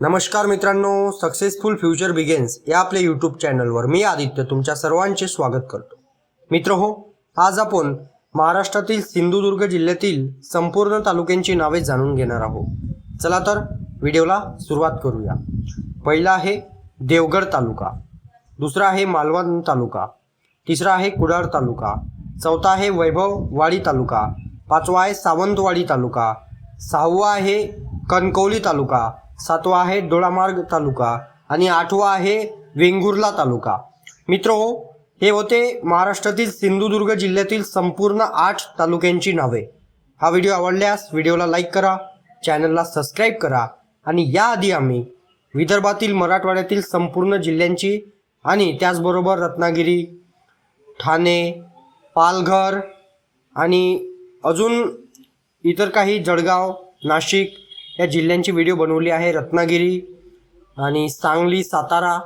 नमस्कार मित्रांनो successful future begins या आपल्या यूट्यूब चॅनलवर मी आदित्य तुमच्या सर्वांचे स्वागत करतो. मित्र हो आज आपण महाराष्ट्रातील सिंधुदुर्ग जिल्ह्यातील संपूर्ण तालुक्यांची नावे जाणून घेणार आहोत. चला तर व्हिडिओला सुरुवात करूया. पहिला आहे देवगड तालुका दुसरा आहे मालवण तालुका तिसरा आहे कुडाळ तालुका चौथा आहे वैभववाडी तालुका पाचवा आहे सावंतवाडी तालुका सहावा आहे कणकवली तालुका सातवा आहे डोळामार्ग तालुका आणि आठवा आहे वेंगुर्ला तालुका. मित्र हो हे होते महाराष्ट्रातील सिंधुदुर्ग जिल्ह्यातील संपूर्ण आठ तालुक्यांची नावे. हा व्हिडिओ आवडल्यास व्हिडिओला लाईक करा चॅनलला सबस्क्राईब करा आणि याआधी आम्ही विदर्भातील मराठवाड्यातील संपूर्ण जिल्ह्यांची आणि त्याचबरोबर रत्नागिरी ठाणे पालघर आणि अजून इतर काही जळगाव नाशिक या जिल्ह्यांची व्हिडिओ बनवली आहे रत्नागिरी आणि सांगली सातारा.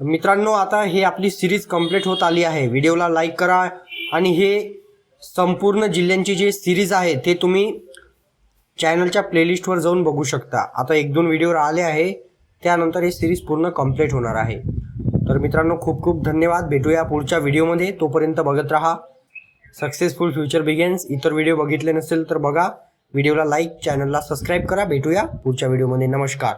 मित्रांनो आता हे आपली सिरीज कंप्लीट होत आली आहे. व्हिडिओला लाईक करा आणि हे संपूर्ण जिल्ह्यांची जे सिरीज आहे ते तुम्ही चॅनलच्या प्लेलिस्टवर जाऊन बघू शकता. आता एक दोन व्हिडिओ आले आहे. त्यानंतर हे सिरीज पूर्ण कंप्लीट होणार आहे. तर मित्रांनो खूप खूप धन्यवाद. भेटूया पुढच्या व्हिडिओमध्ये तोपर्यंत बघत राहा. सक्सेसफुल फ्युचर बिगेन्स इतर व्हिडिओ बघितले नसेल तर बघा. व्हिडिओला लाईक चॅनलला सबस्क्राईब करा. भेटूया पुढच्या व्हिडिओमध्ये. नमस्कार.